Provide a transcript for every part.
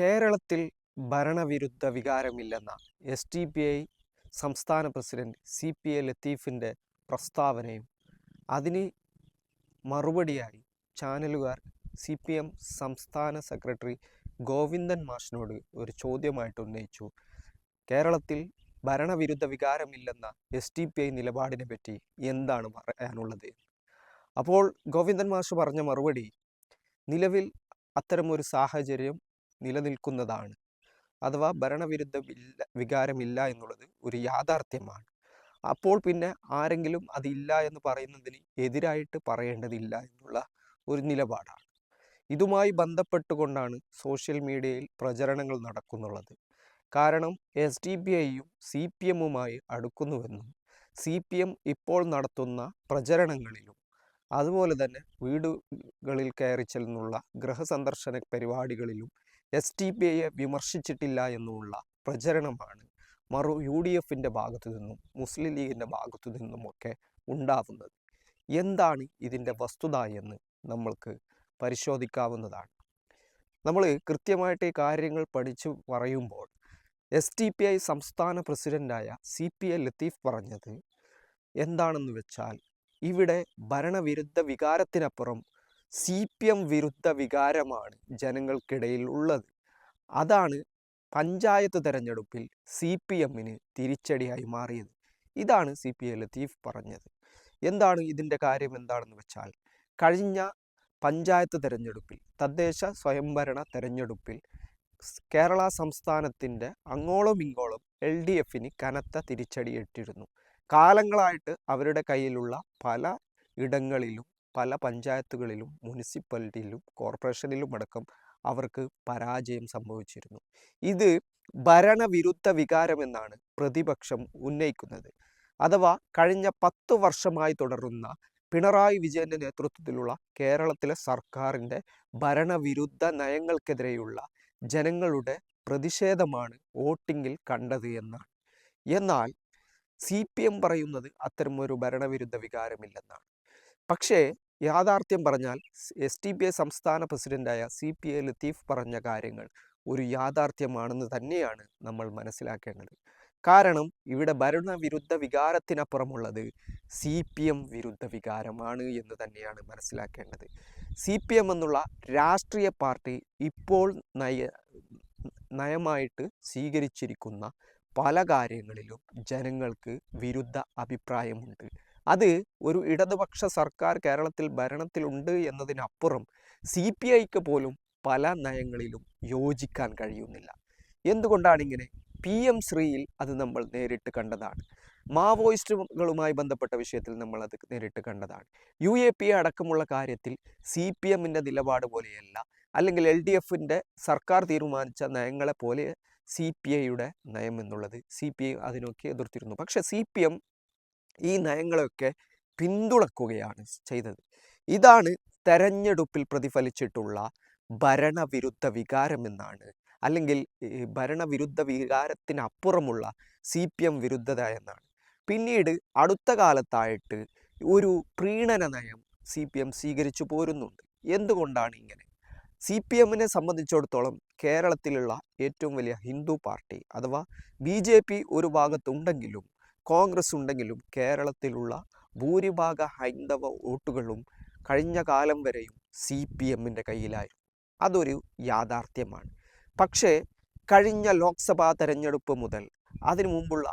കേരളത്തിൽ ഭരണവിരുദ്ധ വികാരമില്ലെന്ന എസ് ടി പി ഐ സംസ്ഥാന പ്രസിഡന്റ് സി പി എ ലത്തീഫിന്റെ പ്രസ്താവനയും അതിന് മറുപടിയായി ചാനലുകാർ സി പി എം സംസ്ഥാന സെക്രട്ടറി ഗോവിന്ദൻ മാഷിനോട് ഒരു ചോദ്യമായിട്ട് ഉന്നയിച്ചു. കേരളത്തിൽ ഭരണവിരുദ്ധ വികാരമില്ലെന്ന എസ് ടി പി ഐ നിലപാടിനെ പറ്റി എന്താണ് പറയാനുള്ളത്? അപ്പോൾ ഗോവിന്ദൻ മാഷ് പറഞ്ഞ മറുപടി നിലവിൽ അത്തരമൊരു സാഹചര്യം നിലനിൽക്കുന്നതാണ്. അഥവാ ഭരണവിരുദ്ധ വികാരമില്ല എന്നുള്ളത് ഒരു യാഥാർത്ഥ്യമാണ്. അപ്പോൾ പിന്നെ ആരെങ്കിലും അതില്ല എന്ന് പറയുന്നതിന് എതിരായിട്ട് പറയേണ്ടതില്ല എന്നുള്ള ഒരു നിലപാടാണ്. ഇതുമായി ബന്ധപ്പെട്ടുകൊണ്ടാണ് സോഷ്യൽ മീഡിയയിൽ പ്രചരണങ്ങൾ നടക്കുന്നുള്ളത്. കാരണം എസ് ഡി ബി ഐയും സി പി എമ്മുമായി അടുക്കുന്നുവെന്നും സി പി എം ഇപ്പോൾ നടത്തുന്ന പ്രചരണങ്ങളിലും അതുപോലെ തന്നെ വീടുകളിൽ കയറി ചെല്ലുന്നുള്ള ഗൃഹസന്ദർശന പരിപാടികളിലും എസ് ടി പി ഐയെ വിമർശിച്ചിട്ടില്ല എന്നുമുള്ള പ്രചരണമാണ് മറു യു ഡി എഫിന്റെ ഭാഗത്തു നിന്നും മുസ്ലിം ലീഗിന്റെ ഭാഗത്തു നിന്നുമൊക്കെ ഉണ്ടാവുന്നത്. എന്താണ് ഇതിന്റെ വസ്തുത എന്ന് നമ്മൾക്ക് പരിശോധിക്കാവുന്നതാണ്. നമ്മൾ കൃത്യമായിട്ട് ഈ കാര്യങ്ങൾ പഠിച്ചു പറയുമ്പോൾ എസ് ടി പി ഐ സംസ്ഥാന പ്രസിഡന്റായ സി പി എ ലത്തീഫ് പറഞ്ഞത് എന്താണെന്ന് വെച്ചാൽ ഇവിടെ ഭരണവിരുദ്ധ വികാരത്തിനപ്പുറം സി പി എം വിരുദ്ധ വികാരമാണ് ജനങ്ങൾക്കിടയിൽ ഉള്ളത്. അതാണ് പഞ്ചായത്ത് തെരഞ്ഞെടുപ്പിൽ സി പി എമ്മിന് തിരിച്ചടിയായി മാറിയത്. ഇതാണ് സി പി എ ലത്തീഫ് പറഞ്ഞത്. എന്താണ് ഇതിന്റെ കാര്യം എന്താണെന്ന് വെച്ചാൽ കഴിഞ്ഞ പഞ്ചായത്ത് തെരഞ്ഞെടുപ്പിൽ തദ്ദേശ സ്വയംഭരണ തെരഞ്ഞെടുപ്പിൽ കേരള സംസ്ഥാനത്തിന്റെ അങ്ങോളം ഇങ്ങോളം എൽ ഡി എഫിന് കനത്ത തിരിച്ചടിയിട്ടിരുന്നു. കാലങ്ങളായിട്ട് അവരുടെ കയ്യിലുള്ള പല ഇടങ്ങളിലും പല പഞ്ചായത്തുകളിലും മുനിസിപ്പാലിറ്റിയിലും കോർപ്പറേഷനിലും അടക്കം അവർക്ക് പരാജയം സംഭവിച്ചിരുന്നു. ഇത് ഭരണവിരുദ്ധ വികാരമെന്നാണ് പ്രതിപക്ഷം ഉന്നയിക്കുന്നത്. അഥവാ കഴിഞ്ഞ പത്ത് വർഷമായി തുടരുന്ന പിണറായി വിജയന്റെ നേതൃത്വത്തിലുള്ള കേരളത്തിലെ സർക്കാരിന്റെ ഭരണവിരുദ്ധ നയങ്ങൾക്കെതിരെയുള്ള ജനങ്ങളുടെ പ്രതിഷേധമാണ് വോട്ടിങ്ങിൽ കണ്ടത് എന്നാണ്. എന്നാൽ സി പി എം പറയുന്നത് അത്തരമൊരു ഭരണവിരുദ്ധ വികാരമില്ലെന്നാണ്. പക്ഷേ യാഥാർത്ഥ്യം പറഞ്ഞാൽ എസ് ടി പി ഐ സംസ്ഥാന പ്രസിഡന്റായ സി പി ഐ ലത്തീഫ് പറഞ്ഞ കാര്യങ്ങൾ ഒരു യാഥാർത്ഥ്യമാണെന്ന് തന്നെയാണ് നമ്മൾ മനസ്സിലാക്കേണ്ടത്. കാരണം ഇവിടെ ഭരണവിരുദ്ധ വികാരത്തിനപ്പുറമുള്ളത് സി പി എം വിരുദ്ധ വികാരമാണ് എന്ന് തന്നെയാണ് മനസ്സിലാക്കേണ്ടത്. സി പി എം എന്നുള്ള രാഷ്ട്രീയ പാർട്ടി ഇപ്പോൾ നയ നയമായിട്ട് സ്വീകരിച്ചിരിക്കുന്ന പല കാര്യങ്ങളിലും ജനങ്ങൾക്ക് വിരുദ്ധ അഭിപ്രായമുണ്ട്. അത് ഒരു ഇടതുപക്ഷ സർക്കാർ കേരളത്തിൽ ഭരണത്തിലുണ്ട് എന്നതിനപ്പുറം സി പി ഐക്ക് പോലും പല നയങ്ങളിലും യോജിക്കാൻ കഴിയുന്നില്ല. എന്തുകൊണ്ടാണ് ഇങ്ങനെ? പി എം ശ്രീയിൽ അത് നമ്മൾ നേരിട്ട് കണ്ടതാണ്. മാവോയിസ്റ്റുകളുമായി ബന്ധപ്പെട്ട വിഷയത്തിൽ നമ്മൾ അത് നേരിട്ട് കണ്ടതാണ്. യു എ പി അടക്കമുള്ള കാര്യത്തിൽ സി പി എമ്മിന്റെ നിലപാട് പോലെയല്ല അല്ലെങ്കിൽ എൽ ഡി എഫിന്റെ സർക്കാർ തീരുമാനിച്ച നയങ്ങളെ പോലെ സി പി ഐയുടെ നയം എന്നുള്ളത് സി പി ഐ അതിനൊക്കെ എതിർത്തിരുന്നു. പക്ഷേ സി പി എം ഈ നയങ്ങളെയൊക്കെ പിന്തുണക്കുകയാണ് ചെയ്തത്. ഇതാണ് തെരഞ്ഞെടുപ്പിൽ പ്രതിഫലിച്ചിട്ടുള്ള ഭരണവിരുദ്ധ വികാരമെന്നാണ് അല്ലെങ്കിൽ ഭരണവിരുദ്ധ വികാരത്തിനപ്പുറമുള്ള സി പി എം വിരുദ്ധത എന്നാണ്. പിന്നീട് അടുത്ത കാലത്തായിട്ട് ഒരു പ്രീണന നയം സി പി എം സ്വീകരിച്ചു പോരുന്നുണ്ട്. എന്തുകൊണ്ടാണ് ഇങ്ങനെ? സി പി എമ്മിനെ സംബന്ധിച്ചിടത്തോളം കേരളത്തിലുള്ള ഏറ്റവും വലിയ ഹിന്ദു പാർട്ടി അഥവാ ബി ജെ പി ഒരു ഭാഗത്തുണ്ടെങ്കിലും കോൺഗ്രസ് ഉണ്ടെങ്കിലും കേരളത്തിലുള്ള ഭൂരിഭാഗ ഹൈന്ദവ വോട്ടുകളും കഴിഞ്ഞ കാലം വരെയും സി പി എമ്മിന്റെ കയ്യിലായിരുന്നു അതൊരു യാഥാർത്ഥ്യമാണ്. പക്ഷേ കഴിഞ്ഞ ലോക്സഭാ തെരഞ്ഞെടുപ്പ് മുതൽ അതിനു മുമ്പുള്ള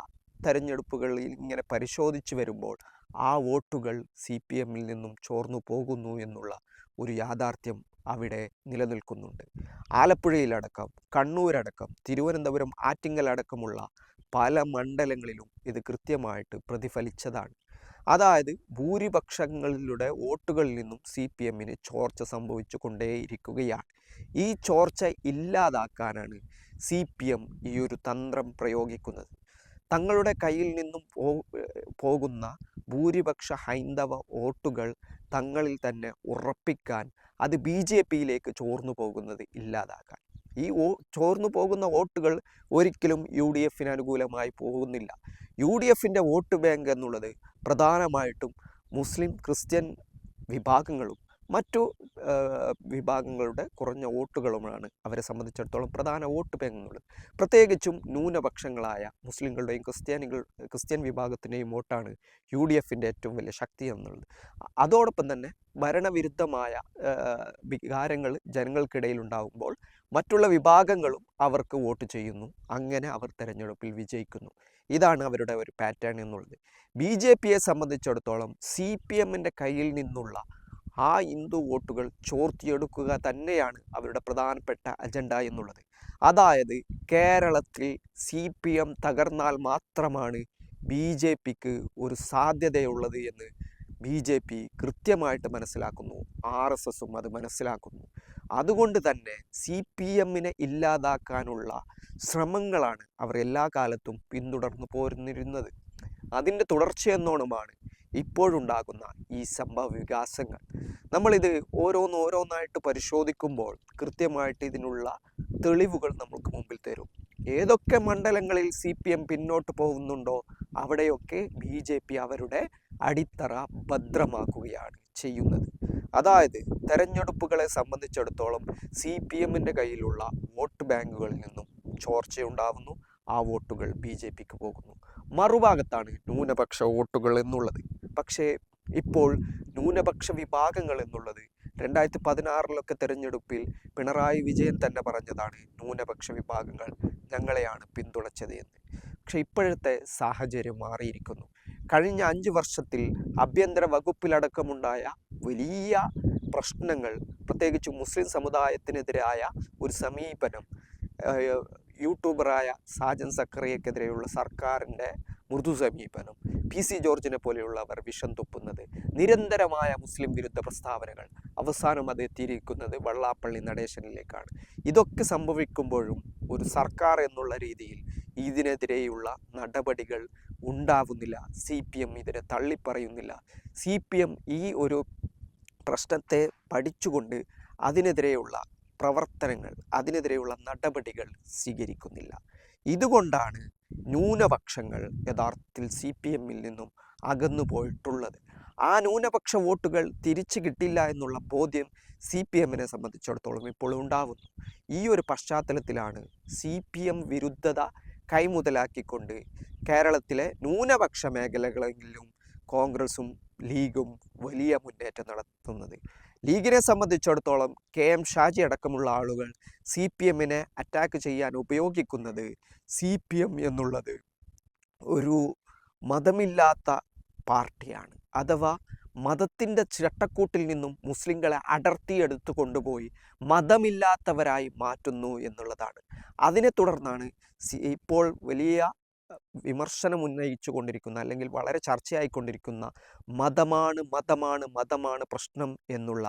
തെരഞ്ഞെടുപ്പുകളിൽ ഇങ്ങനെ പരിശോധിച്ചു വരുമ്പോൾ ആ വോട്ടുകൾ സി പി എമ്മിൽ നിന്നും ചോർന്നു പോകുന്നു എന്നുള്ള ഒരു യാഥാർത്ഥ്യം അവിടെ നിലനിൽക്കുന്നുണ്ട്. ആലപ്പുഴയിലടക്കം കണ്ണൂരടക്കം തിരുവനന്തപുരം ആറ്റിങ്ങൽ അടക്കമുള്ള പല മണ്ഡലങ്ങളിലും ഇത് കൃത്യമായിട്ട് പ്രതിഫലിച്ചതാണ്. അതായത് ഭൂരിപക്ഷങ്ങളിലൂടെ വോട്ടുകളിൽ നിന്നും സി പി എമ്മിന് ചോർച്ച സംഭവിച്ചു കൊണ്ടേയിരിക്കുകയാണ് ഈ ചോർച്ച ഇല്ലാതാക്കാനാണ് സി പി എം ഈ ഒരു തന്ത്രം പ്രയോഗിക്കുന്നത്. തങ്ങളുടെ കയ്യിൽ നിന്നും പോകുന്ന ഭൂരിപക്ഷ ഹൈന്ദവ വോട്ടുകൾ തങ്ങളിൽ തന്നെ ഉറപ്പിക്കാൻ അത് ബി ജെ പിയിലേക്ക് ചോർന്നു പോകുന്നത് ഇല്ലാതാക്കാൻ. ഈ ഓ ചോർന്നു പോകുന്ന വോട്ടുകൾ ഒരിക്കലും യു ഡി എഫിന് അനുകൂലമായി പോകുന്നില്ല. യു ഡി എഫിന്റെ വോട്ട് ബാങ്ക് എന്നുള്ളത് പ്രധാനമായിട്ടും മുസ്ലിം ക്രിസ്ത്യൻ വിഭാഗങ്ങളും മറ്റു വിഭാഗങ്ങളുടെ കുറഞ്ഞ വോട്ടുകളുമാണ് അവരെ സംബന്ധിച്ചിടത്തോളം പ്രധാന വോട്ട് ബാങ്ക് എന്നുള്ളത് പ്രത്യേകിച്ചും ന്യൂനപക്ഷങ്ങളായ മുസ്ലിങ്ങളുടെയും ക്രിസ്ത്യാനികൾ ക്രിസ്ത്യൻ വിഭാഗത്തിന്റെയും വോട്ടാണ് യു ഡി എഫിന്റെ ഏറ്റവും വലിയ ശക്തി എന്നുള്ളത്. അതോടൊപ്പം തന്നെ ഭരണവിരുദ്ധമായ വികാരങ്ങൾ ജനങ്ങൾക്കിടയിൽ ഉണ്ടാകുമ്പോൾ മറ്റുള്ള വിഭാഗങ്ങളും അവർക്ക് വോട്ട് ചെയ്യുന്നു. അങ്ങനെ അവർ തെരഞ്ഞെടുപ്പിൽ വിജയിക്കുന്നു. ഇതാണ് അവരുടെ ഒരു പാറ്റേൺ എന്നുള്ളത്. ബി ജെ പിയെ സംബന്ധിച്ചിടത്തോളം സി പി എമ്മിന്റെ കയ്യിൽ നിന്നുള്ള ആ ഹിന്ദു വോട്ടുകൾ ചോർത്തിയെടുക്കുക തന്നെയാണ് അവരുടെ പ്രധാനപ്പെട്ട അജണ്ട എന്നുള്ളത്. അതായത് കേരളത്തിൽ സി പി എം തകർന്നാൽ മാത്രമാണ് ബി ജെ പിക്ക് ഒരു സാധ്യതയുള്ളത് എന്ന് ബി ജെ പി കൃത്യമായിട്ട് മനസ്സിലാക്കുന്നു. ആർ എസ് എസും അത് മനസ്സിലാക്കുന്നു. അതുകൊണ്ട് തന്നെ സി പി എമ്മിനെ ഇല്ലാതാക്കാനുള്ള ശ്രമങ്ങളാണ് അവർ എല്ലാ കാലത്തും പിന്തുടർന്നു പോരുന്നിരുന്നത്. അതിന്റെ തുടർച്ചയെന്നോണമാണ് ഇപ്പോഴുണ്ടാകുന്ന ഈ സംഭവ വികാസങ്ങൾ. നമ്മളിത് ഓരോന്നോരോന്നായിട്ട് പരിശോധിക്കുമ്പോൾ കൃത്യമായിട്ട് ഇതിനുള്ള തെളിവുകൾ നമുക്ക് മുമ്പിൽ തരും. ഏതൊക്കെ മണ്ഡലങ്ങളിൽ സി പി എം പിന്നോട്ട് പോകുന്നുണ്ടോ അവിടെയൊക്കെ ബി ജെ പി അവരുടെ അടിത്തറ ഭദ്രമാക്കുകയാണ് ചെയ്യുന്നത്. അതായത് തെരഞ്ഞെടുപ്പുകളെ സംബന്ധിച്ചിടത്തോളം സി പി എമ്മിന്റെ കയ്യിലുള്ള വോട്ട് ബാങ്കുകളിൽ നിന്നും ചോർച്ചയുണ്ടാവുന്നു. ആ വോട്ടുകൾ ബി ജെ പിക്ക് പോകുന്നു. മറുഭാഗത്താണ് ന്യൂനപക്ഷ വോട്ടുകൾ എന്നുള്ളത്. പക്ഷേ ഇപ്പോൾ ന്യൂനപക്ഷ വിഭാഗങ്ങൾ എന്നുള്ളത് രണ്ടായിരത്തി പതിനാറിലൊക്കെ തെരഞ്ഞെടുപ്പിൽ പിണറായി വിജയൻ തന്നെ പറഞ്ഞതാണ് ന്യൂനപക്ഷ വിഭാഗങ്ങൾ ഞങ്ങളെയാണ് പിന്തുണച്ചത് എന്ന്. പക്ഷേ ഇപ്പോഴത്തെ സാഹചര്യം മാറിയിരിക്കുന്നു. കഴിഞ്ഞ അഞ്ച് വർഷത്തിൽ ആഭ്യന്തര വകുപ്പിലടക്കമുണ്ടായ വലിയ പ്രശ്നങ്ങൾ പ്രത്യേകിച്ച് മുസ്ലിം സമുദായത്തിനെതിരായ ഒരു സമീപനം യൂട്യൂബറായ സാജൻ സക്കറിയക്കെതിരെയുള്ള സർക്കാരിന്റെ മൃദു സമീപനം പി സി ജോർജിനെ പോലെയുള്ളവർ വിഷം തുപ്പുന്നത് നിരന്തരമായ മുസ്ലിം വിരുദ്ധ പ്രസ്താവനകൾ അവസാനം അത് എത്തിയിരിക്കുന്നത് വള്ളാപ്പള്ളി നടേശനിലേക്കാണ്. ഇതൊക്കെ സംഭവിക്കുമ്പോഴും ഒരു സർക്കാർ എന്നുള്ള രീതിയിൽ ഇതിനെതിരെയുള്ള നടപടികൾ ഉണ്ടാവുന്നില്ല. സി പി എം ഇതിനെ തള്ളിപ്പറയുന്നില്ല. സി പി എം ഈ ഒരു പ്രശ്നത്തെ പഠിച്ചുകൊണ്ട് അതിനെതിരെയുള്ള പ്രവർത്തനങ്ങൾ അതിനെതിരെയുള്ള നടപടികൾ സ്വീകരിക്കുന്നില്ല. ഇതുകൊണ്ടാണ് ന്യൂനപക്ഷങ്ങൾ യഥാർത്ഥത്തിൽ സി പി എമ്മിൽ നിന്നും അകന്നു പോയിട്ടുള്ളത്. ആ ന്യൂനപക്ഷ വോട്ടുകൾ തിരിച്ചു കിട്ടില്ല എന്നുള്ള ബോധ്യം സി പി എമ്മിനെ സംബന്ധിച്ചിടത്തോളം ഇപ്പോൾ ഉണ്ടാവുന്നു. ഈ ഒരു പശ്ചാത്തലത്തിലാണ് സി പി എം വിരുദ്ധത കൈമുതലാക്കിക്കൊണ്ട് കേരളത്തിലെ ന്യൂനപക്ഷ മേഖലകളിലും കോൺഗ്രസും ലീഗും വലിയ മുന്നേറ്റം നടത്തുന്നത്. ലീഗിനെ സംബന്ധിച്ചിടത്തോളം കെ എം ഷാജി അടക്കമുള്ള ആളുകൾ സി പി എമ്മിനെ അറ്റാക്ക് ചെയ്യാൻ ഉപയോഗിക്കുന്നത് സി പി എം എന്നുള്ളത് ഒരു മതമില്ലാത്ത പാർട്ടിയാണ്. അഥവാ മതത്തിന്റെ ചിരട്ടക്കൂട്ടിൽ നിന്നും മുസ്ലിങ്ങളെ അടർത്തിയെടുത്തു കൊണ്ടുപോയി മതമില്ലാത്തവരായി മാറ്റുന്നു എന്നുള്ളതാണ്. അതിനെ തുടർന്നാണ് ഇപ്പോൾ വലിയ വിമർശനം ഉന്നയിച്ചു കൊണ്ടിരിക്കുന്ന അല്ലെങ്കിൽ വളരെ ചർച്ചയായിക്കൊണ്ടിരിക്കുന്ന മതമാണ് മതമാണ് മതമാണ് പ്രശ്നം എന്നുള്ള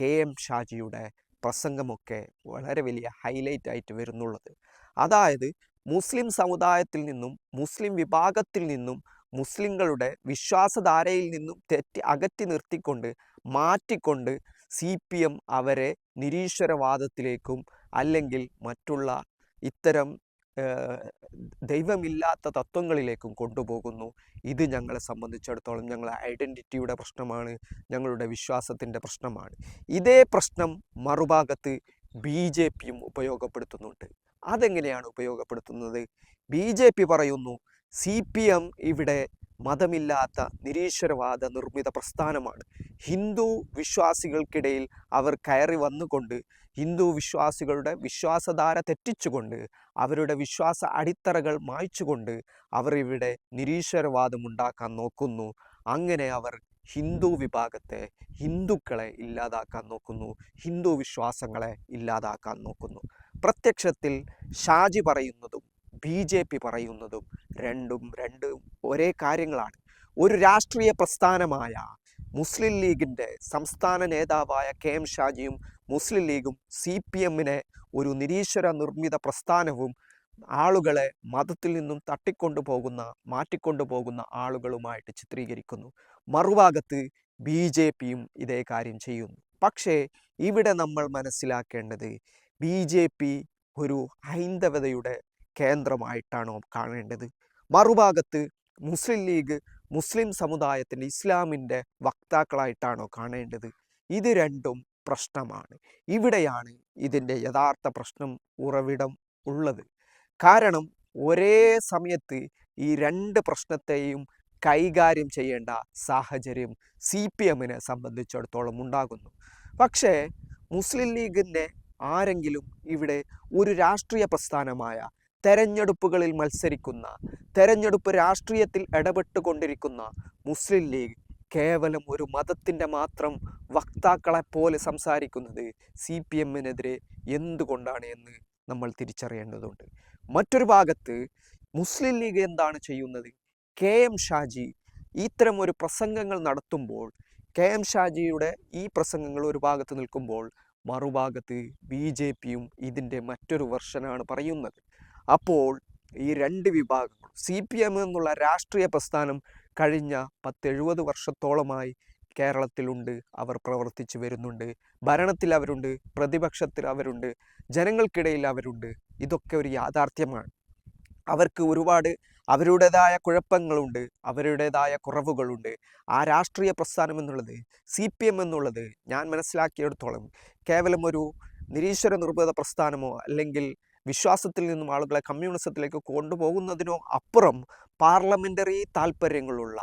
കെ എം ഷാജിയുടെ പ്രസംഗമൊക്കെ വളരെ വലിയ ഹൈലൈറ്റ് ആയിട്ട് വരുന്നുള്ളത്. അതായത് മുസ്ലിം സമുദായത്തിൽ നിന്നും മുസ്ലിം വിഭാഗത്തിൽ നിന്നും മുസ്ലിങ്ങളുടെ വിശ്വാസധാരയിൽ നിന്നും തെറ്റി അകറ്റി നിർത്തിക്കൊണ്ട് മാറ്റിക്കൊണ്ട് സി പി എം അവരെ നിരീശ്വരവാദത്തിലേക്കും അല്ലെങ്കിൽ മറ്റുള്ള ഇത്തരം ദൈവമില്ലാത്ത തത്വങ്ങളിലേക്കും കൊണ്ടുപോകുന്നു. ഇത് ഞങ്ങളെ സംബന്ധിച്ചിടത്തോളം ഞങ്ങളെ ഐഡന്റിറ്റിയുടെ പ്രശ്നമാണ് ഞങ്ങളുടെ വിശ്വാസത്തിന്റെ പ്രശ്നമാണ്. ഇതേ പ്രശ്നം മറുഭാഗത്ത് ബി ജെ പിയും ഉപയോഗപ്പെടുത്തുന്നുണ്ട്. അതെങ്ങനെയാണ് ഉപയോഗപ്പെടുത്തുന്നത്? ബി ജെ പി പറയുന്നു സി പി എം ഇവിടെ മതമില്ലാത്ത നിരീശ്വരവാദ നിർമ്മിത പ്രസ്ഥാനമാണ്. ഹിന്ദു വിശ്വാസികൾക്കിടയിൽ അവർ കയറി വന്നുകൊണ്ട് ഹിന്ദു വിശ്വാസികളുടെ വിശ്വാസധാര തെറ്റിച്ചുകൊണ്ട് അവരുടെ വിശ്വാസ അടിത്തറകൾ മായ്ച്ചുകൊണ്ട് അവർ ഇവിടെ നിരീശ്വരവാദം ഉണ്ടാക്കാൻ നോക്കുന്നു. അങ്ങനെ അവർ ഹിന്ദു വിഭാഗത്തെ ഹിന്ദുക്കളെ ഇല്ലാതാക്കാൻ നോക്കുന്നു ഹിന്ദു വിശ്വാസങ്ങളെ ഇല്ലാതാക്കാൻ നോക്കുന്നു. പ്രത്യക്ഷത്തിൽ ഷാജി പറയുന്നതും ബി ജെ പി പറയുന്നതും രണ്ടും രണ്ട് ഒരേ കാര്യങ്ങളാണ്. ഒരു രാഷ്ട്രീയ പ്രസ്ഥാനമായ മുസ്ലിം ലീഗിന്റെ സംസ്ഥാന നേതാവായ കെ എം ഷാജിയും മുസ്ലിം ലീഗും സി പി എമ്മിനെ ഒരു നിരീശ്വര നിർമ്മിത പ്രസ്ഥാനവും ആളുകളെ മതത്തിൽ നിന്നും തട്ടിക്കൊണ്ടു പോകുന്ന മാറ്റിക്കൊണ്ടു പോകുന്ന ആളുകളുമായിട്ട് ചിത്രീകരിക്കുന്നു. മറുഭാഗത്ത് ബി ജെ പിയും ഇതേ കാര്യം ചെയ്യുന്നു. പക്ഷേ ഇവിടെ നമ്മൾ മനസ്സിലാക്കേണ്ടത് ബി ജെ പി ഒരു ഹൈന്ദവതയുടെ കേന്ദ്രമായിട്ടാണോ കാണേണ്ടത്? മറുഭാഗത്ത് മുസ്ലിം ലീഗ് മുസ്ലിം സമുദായത്തിന്റെ ഇസ്ലാമിന്റെ വക്താക്കളായിട്ടാണോ കാണേണ്ടത്? ഇത് രണ്ടും പ്രശ്നമാണ്. ഇവിടെയാണ് ഇതിന്റെ യഥാർത്ഥ പ്രശ്നം ഉറവിടം ഉള്ളത്. കാരണം ഒരേ സമയത്ത് ഈ രണ്ട് പ്രശ്നത്തെയും കൈകാര്യം ചെയ്യേണ്ട സാഹചര്യം സി പി എമ്മിനെ സംബന്ധിച്ചിടത്തോളം ഉണ്ടാകുന്നു. പക്ഷേ മുസ്ലിം ലീഗിന്റെ ആരെങ്കിലും ഇവിടെ ഒരു രാഷ്ട്രീയ പ്രസ്ഥാനമായ തെരഞ്ഞെടുപ്പുകളിൽ മത്സരിക്കുന്ന തെരഞ്ഞെടുപ്പ് രാഷ്ട്രീയത്തിൽ ഇടപെട്ടുകൊണ്ടിരിക്കുന്ന മുസ്ലിം ലീഗ് കേവലം ഒരു മതത്തിന്റെ മാത്രം വക്താക്കളെ പോലെ സംസാരിക്കുന്നത് സി പി എമ്മിനെതിരെ എന്തുകൊണ്ടാണ് എന്ന് നമ്മൾ തിരിച്ചറിയേണ്ടതുണ്ട്. മറ്റൊരു ഭാഗത്ത് മുസ്ലിം ലീഗ് എന്താണ് ചെയ്യുന്നത്? കെ എം ഷാജി ഇത്തരം ഒരു പ്രസംഗങ്ങൾ നടത്തുമ്പോൾ കെ എം ഷാജിയുടെ ഈ പ്രസംഗങ്ങൾ ഒരു ഭാഗത്ത് നിൽക്കുമ്പോൾ മറുഭാഗത്ത് ബി ജെ പിയും ഇതിന്റെ മറ്റൊരു വെർഷനാണ് പറയുന്നത്. അപ്പോൾ ഈ രണ്ട് വിഭാഗങ്ങളും സി പി എം എന്നുള്ള രാഷ്ട്രീയ പ്രസ്ഥാനം കഴിഞ്ഞ പത്തെഴുപത് വർഷത്തോളമായി കേരളത്തിലുണ്ട് അവർ പ്രവർത്തിച്ചു വരുന്നുണ്ട്. ഭരണത്തിൽ അവരുണ്ട് പ്രതിപക്ഷത്തിൽ അവരുണ്ട് ജനങ്ങൾക്കിടയിൽ അവരുണ്ട്. ഇതൊക്കെ ഒരു യാഥാർത്ഥ്യമാണ്. അവർക്ക് ഒരുപാട് അവരുടേതായ കുഴപ്പങ്ങളുണ്ട് അവരുടേതായ കുറവുകളുണ്ട്. ആ രാഷ്ട്രീയ പ്രസ്ഥാനം എന്നുള്ളത് സി പി എം എന്നുള്ളത് ഞാൻ മനസ്സിലാക്കിയെടുത്തോളം കേവലം ഒരു നിരീശ്വര നിർബന്ധ പ്രസ്ഥാനമോ അല്ലെങ്കിൽ വിശ്വാസത്തിൽ നിന്നും ആളുകളെ കമ്മ്യൂണിസത്തിലേക്ക് കൊണ്ടുപോകുന്നതിനോ അപ്പുറം പാർലമെന്ററി താല്പര്യങ്ങളുള്ള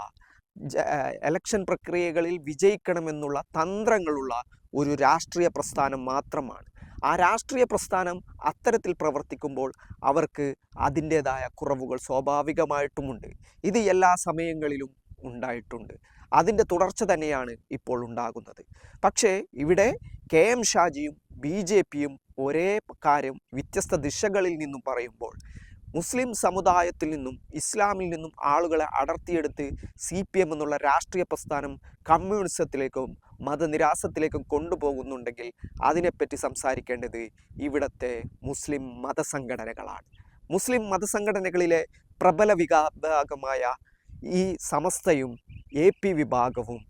എലക്ഷൻ പ്രക്രിയകളിൽ വിജയിക്കണമെന്നുള്ള തന്ത്രങ്ങളുള്ള ഒരു രാഷ്ട്രീയ പ്രസ്ഥാനം മാത്രമാണ്. ആ രാഷ്ട്രീയ പ്രസ്ഥാനം അത്തരത്തിൽ പ്രവർത്തിക്കുമ്പോൾ അവർക്ക് അതിന്റേതായ കുറവുകൾ സ്വാഭാവികമായിട്ടുമുണ്ട്. ഇത് എല്ലാ സമയങ്ങളിലും ഉണ്ടായിട്ടുണ്ട്. അതിന്റെ തുടർച്ച തന്നെയാണ് ഇപ്പോൾ ഉണ്ടാകുന്നത്. പക്ഷേ ഇവിടെ കെ എം ഷാജിയും ബി ജെ പിയും ഒരേ കാര്യം വ്യത്യസ്ത ദിശകളിൽ നിന്നും പറയുമ്പോൾ മുസ്ലിം സമുദായത്തിൽ നിന്നും ഇസ്ലാമിൽ നിന്നും ആളുകളെ അടർത്തിയെടുത്ത് സി പി എം എന്നുള്ള രാഷ്ട്രീയ പ്രസ്ഥാനം കമ്മ്യൂണിസത്തിലേക്കും മതനിരാസത്തിലേക്കും കൊണ്ടുപോകുന്നുണ്ടെങ്കിൽ അതിനെപ്പറ്റി സംസാരിക്കേണ്ടത് ഇവിടുത്തെ മുസ്ലിം മതസംഘടനകളാണ്. മുസ്ലിം മതസംഘടനകളിലെ പ്രബല വിഭാഗമായ ഈ സമസ്തയും എ പി വിഭാഗവും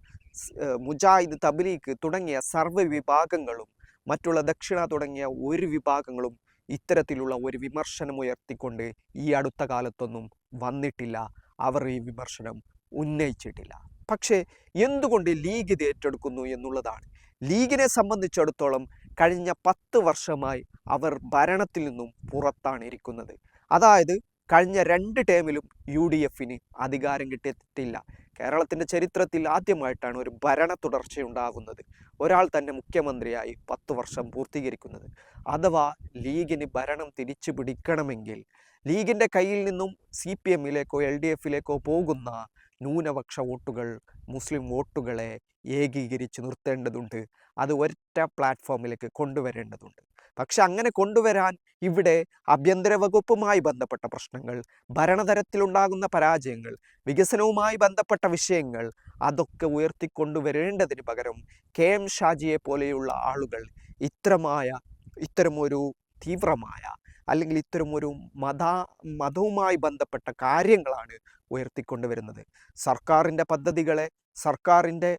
മുജാഹിദ് തബ്ലീഗ് തുടങ്ങിയ സർവ വിഭാഗങ്ങളും മറ്റുള്ള ദക്ഷിണ തുടങ്ങിയ ഒരു വിഭാഗങ്ങളും ഇത്തരത്തിലുള്ള ഒരു വിമർശനം ഉയർത്തിക്കൊണ്ട് ഈ അടുത്ത കാലത്തൊന്നും വന്നിട്ടില്ല. അവർ ഈ വിമർശനം ഉന്നയിച്ചിട്ടില്ല. പക്ഷേ എന്തുകൊണ്ട് ലീഗ് ഇത് ഏറ്റെടുക്കുന്നു എന്നുള്ളതാണ്. ലീഗിനെ സംബന്ധിച്ചിടത്തോളം കഴിഞ്ഞ പത്ത് വർഷമായി അവർ ഭരണത്തിൽ നിന്നും പുറത്താണ് ഇരിക്കുന്നത്. അതായത് കഴിഞ്ഞ രണ്ട് ടേമിലും യു ഡി എഫിന് അധികാരം കിട്ടിയിട്ടില്ല. കേരളത്തിന്റെ ചരിത്രത്തിൽ ആദ്യമായിട്ടാണ് ഒരു ഭരണ തുടർച്ച ഉണ്ടാകുന്നത് ഒരാൾ തന്നെ മുഖ്യമന്ത്രിയായി പത്ത് വർഷം പൂർത്തീകരിക്കുന്നത്. അഥവാ ലീഗിന് ഭരണം തിരിച്ചു പിടിക്കണമെങ്കിൽ ലീഗിന്റെ കയ്യിൽ നിന്നും സി പി എമ്മിലേക്കോ എൽ ഡി എഫിലേക്കോ പോകുന്ന ന്യൂനപക്ഷ വോട്ടുകൾ മുസ്ലിം വോട്ടുകളെ ഏകീകരിച്ച് നിർത്തേണ്ടതുണ്ട്. അത് ഒറ്റ പ്ലാറ്റ്ഫോമിലേക്ക് കൊണ്ടുവരേണ്ടതുണ്ട്. പക്ഷെ അങ്ങനെ കൊണ്ടുവരാൻ ഇവിടെ ആഭ്യന്തര വകുപ്പുമായി ബന്ധപ്പെട്ട പ്രശ്നങ്ങൾ ഭരണതരത്തിലുണ്ടാകുന്ന പരാജയങ്ങൾ വികസനവുമായി ബന്ധപ്പെട്ട വിഷയങ്ങൾ അതൊക്കെ ഉയർത്തിക്കൊണ്ടുവരേണ്ടതിന് പകരം കെ എം ഷാജിയെ പോലെയുള്ള ആളുകൾ ഇത്തരമായ ഇത്തരമൊരു തീവ്രമായ അല്ലെങ്കിൽ ഇത്തരമൊരു മത മതവുമായി ബന്ധപ്പെട്ട കാര്യങ്ങളാണ് ഉയർത്തിക്കൊണ്ടുവരുന്നത്. സർക്കാരിന്റെ പദ്ധതികളെ സർക്കാരിന്റെ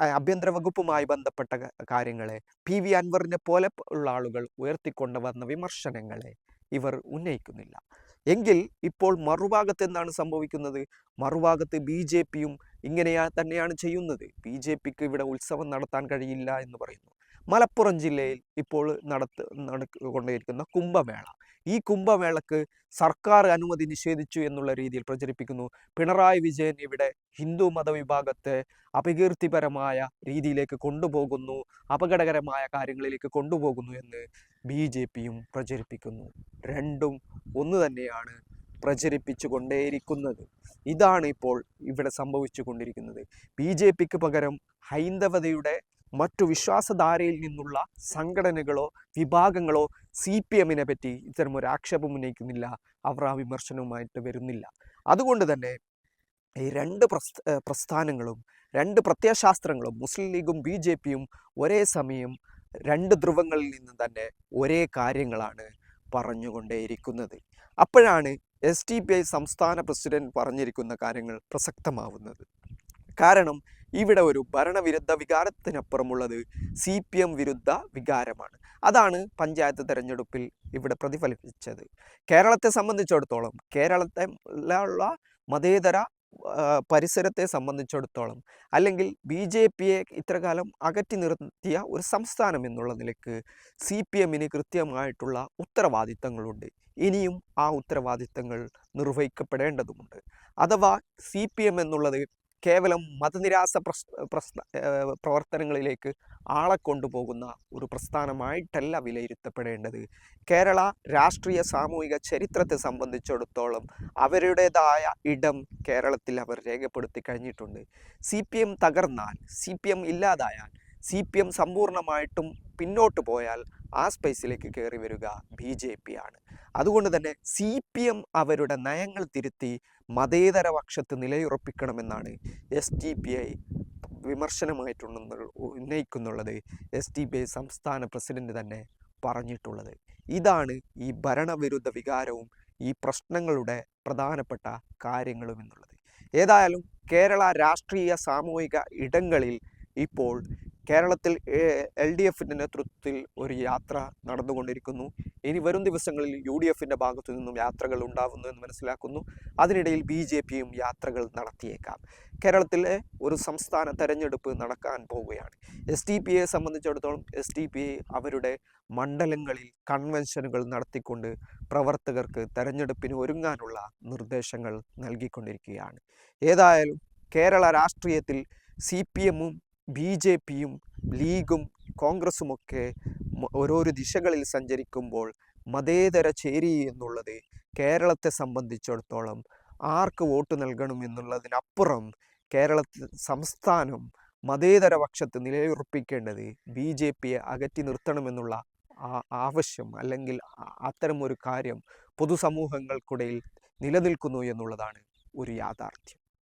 ആഭ്യന്തര വകുപ്പുമായി ബന്ധപ്പെട്ട കാര്യങ്ങളെ പി. വി. അൻവറിനെ പോലെ ഉള്ള ആളുകൾ ഉയർത്തിക്കൊണ്ടുവന്ന വിമർശനങ്ങളെ ഇവർ ഉന്നയിക്കുന്നില്ല. എങ്കിൽ ഇപ്പോൾ മറുഭാഗത്ത് എന്താണ് സംഭവിക്കുന്നത്? മറുഭാഗത്ത് ബി. ജെ. പിയും ഇങ്ങനെയാ തന്നെയാണ് ചെയ്യുന്നത്. ബി. ജെ. പിക്ക് ഇവിടെ ഉത്സവം നടത്താൻ കഴിയില്ല എന്ന് പറയുന്നു. മലപ്പുറം ജില്ലയിൽ ഇപ്പോൾ നടത്ത് നടക്കൊണ്ടിരിക്കുന്ന കുംഭമേള. ഈ കുംഭമേളക്ക് സർക്കാർ അനുമതി നിഷേധിച്ചു എന്നുള്ള രീതിയിൽ പ്രചരിപ്പിക്കുന്നു. പിണറായി വിജയൻ ഇവിടെ ഹിന്ദു മതവിഭാഗത്തെ അപകീർത്തിപരമായ രീതിയിലേക്ക് കൊണ്ടുപോകുന്നു അപകടകരമായ കാര്യങ്ങളിലേക്ക് കൊണ്ടുപോകുന്നു എന്ന് ബി ജെ പിയും പ്രചരിപ്പിക്കുന്നു. രണ്ടും ഒന്ന് തന്നെയാണ് പ്രചരിപ്പിച്ചു കൊണ്ടേയിരിക്കുന്നത് ഇതാണ് ഇപ്പോൾ ഇവിടെ സംഭവിച്ചു കൊണ്ടിരിക്കുന്നത് ബി ജെ പിക്ക് പകരം ഹൈന്ദവതയുടെ മറ്റു വിശ്വാസധാരയിൽ നിന്നുള്ള സംഘടനകളോ വിഭാഗങ്ങളോ സി പി എമ്മിനെ പറ്റി ഇത്തരം ഒരു ആക്ഷേപം ഉന്നയിക്കുന്നില്ല അവർ ആ വിമർശനവുമായിട്ട് വരുന്നില്ല. അതുകൊണ്ട് തന്നെ ഈ രണ്ട് പ്രസ്ഥാനങ്ങളും രണ്ട് പ്രത്യയശാസ്ത്രങ്ങളും മുസ്ലിം ലീഗും ബി ജെ പിയും ഒരേ സമയം രണ്ട് ധ്രുവങ്ങളിൽ നിന്ന് തന്നെ ഒരേ കാര്യങ്ങളാണ് പറഞ്ഞുകൊണ്ടേയിരിക്കുന്നത്. അപ്പോഴാണ് എസ് ടി പി ഐ സംസ്ഥാന പ്രസിഡന്റ് പറഞ്ഞിരിക്കുന്ന കാര്യങ്ങൾ പ്രസക്തമാവുന്നത്. കാരണം ഇവിടെ ഒരു ഭരണവിരുദ്ധ വികാരത്തിനപ്പുറമുള്ളത് സി പി എം വിരുദ്ധ വികാരമാണ്. അതാണ് പഞ്ചായത്ത് തെരഞ്ഞെടുപ്പിൽ ഇവിടെ പ്രതിഫലിപ്പിച്ചത്. കേരളത്തെ സംബന്ധിച്ചിടത്തോളം കേരളത്തെ ഉള്ള മതേതര പരിസരത്തെ സംബന്ധിച്ചിടത്തോളം അല്ലെങ്കിൽ ബി ജെ പിയെ ഇത്രകാലം അകറ്റി നിർത്തിയ ഒരു സംസ്ഥാനം എന്നുള്ള നിലയ്ക്ക് സി പി എമ്മിന് കൃത്യമായിട്ടുള്ള ഉത്തരവാദിത്തങ്ങളുണ്ട്. ഇനിയും ആ ഉത്തരവാദിത്തങ്ങൾ നിർവഹിക്കപ്പെടേണ്ടതുണ്ട്. അഥവാ സി പി എം എന്നുള്ളത് കേവലം മതനിരാസ പ്രശ് പ്രശ്ന പ്രവർത്തനങ്ങളിലേക്ക് ആളെ കൊണ്ടുപോകുന്ന ഒരു പ്രസ്ഥാനമായിട്ടല്ല വിലയിരുത്തപ്പെടേണ്ടത്. കേരള രാഷ്ട്രീയ സാമൂഹിക ചരിത്രത്തെ സംബന്ധിച്ചിടത്തോളം അവരുടേതായ ഇടം കേരളത്തിൽ അവർ രേഖപ്പെടുത്തി കഴിഞ്ഞിട്ടുണ്ട്. സി തകർന്നാൽ സി ഇല്ലാതായാൽ സി പി എം സമ്പൂർണമായിട്ടും പിന്നോട്ട് പോയാൽ ആ സ്പേസിലേക്ക് കയറി വരിക ബി ജെ പി ആണ് അതുകൊണ്ട് തന്നെ സി പി എം അവരുടെ നയങ്ങൾ തിരുത്തി മതേതര പക്ഷത്ത് നിലയുറപ്പിക്കണമെന്നാണ് എസ് ടി പി ഐ വിമർശനമായിട്ടുണ്ടെന്ന് ഉന്നയിക്കുന്നുള്ളത് എസ് ടി പി ഐ സംസ്ഥാന പ്രസിഡന്റ് തന്നെ പറഞ്ഞിട്ടുള്ളത്. ഇതാണ് ഈ ഭരണവിരുദ്ധ വികാരവും ഈ പ്രശ്നങ്ങളുടെ പ്രധാനപ്പെട്ട കാര്യങ്ങളും എന്നുള്ളത്. ഏതായാലും കേരള രാഷ്ട്രീയ സാമൂഹിക ഇടങ്ങളിൽ ഇപ്പോൾ കേരളത്തിൽ എൽ ഡി എഫിന്റെ നേതൃത്വത്തിൽ ഒരു യാത്ര നടന്നുകൊണ്ടിരിക്കുന്നു. ഇനി വരും ദിവസങ്ങളിൽ യു ഡി എഫിന്റെ ഭാഗത്തു നിന്നും യാത്രകൾ ഉണ്ടാവുന്നു എന്ന് മനസ്സിലാക്കുന്നു. അതിനിടയിൽ ബി ജെ പിയും യാത്രകൾ നടത്തിയേക്കാം. കേരളത്തിലെ ഒരു സംസ്ഥാന തെരഞ്ഞെടുപ്പ് നടക്കാൻ പോവുകയാണ്. എസ് ഡി പി എ സംബന്ധിച്ചിടത്തോളം എസ് ഡി പി അവരുടെ മണ്ഡലങ്ങളിൽ കൺവെൻഷനുകൾ നടത്തിക്കൊണ്ട് പ്രവർത്തകർക്ക് തെരഞ്ഞെടുപ്പിന് ഒരുങ്ങാനുള്ള നിർദ്ദേശങ്ങൾ നൽകിക്കൊണ്ടിരിക്കുകയാണ്. ഏതായാലും കേരള രാഷ്ട്രീയത്തിൽ സി പി എമ്മും ബി ജെ പിയും ലീഗും കോൺഗ്രസുമൊക്കെ ഓരോരോ ദിശകളിൽ സഞ്ചരിക്കുമ്പോൾ മതേതര ചേരി എന്നുള്ളത് കേരളത്തെ സംബന്ധിച്ചിടത്തോളം ആർക്ക് വോട്ട് നൽകണം എന്നുള്ളതിനപ്പുറം കേരളത്തിൽ സംസ്ഥാനം മതേതര പക്ഷത്ത് നിലയുറപ്പിക്കേണ്ടത് ബി ജെ പിയെ അകറ്റി നിർത്തണമെന്നുള്ള ആവശ്യം അല്ലെങ്കിൽ അത്തരമൊരു കാര്യം പൊതുസമൂഹങ്ങൾക്കിടയിൽ നിലനിൽക്കുന്നു എന്നുള്ളതാണ് ഒരു യാഥാർത്ഥ്യം.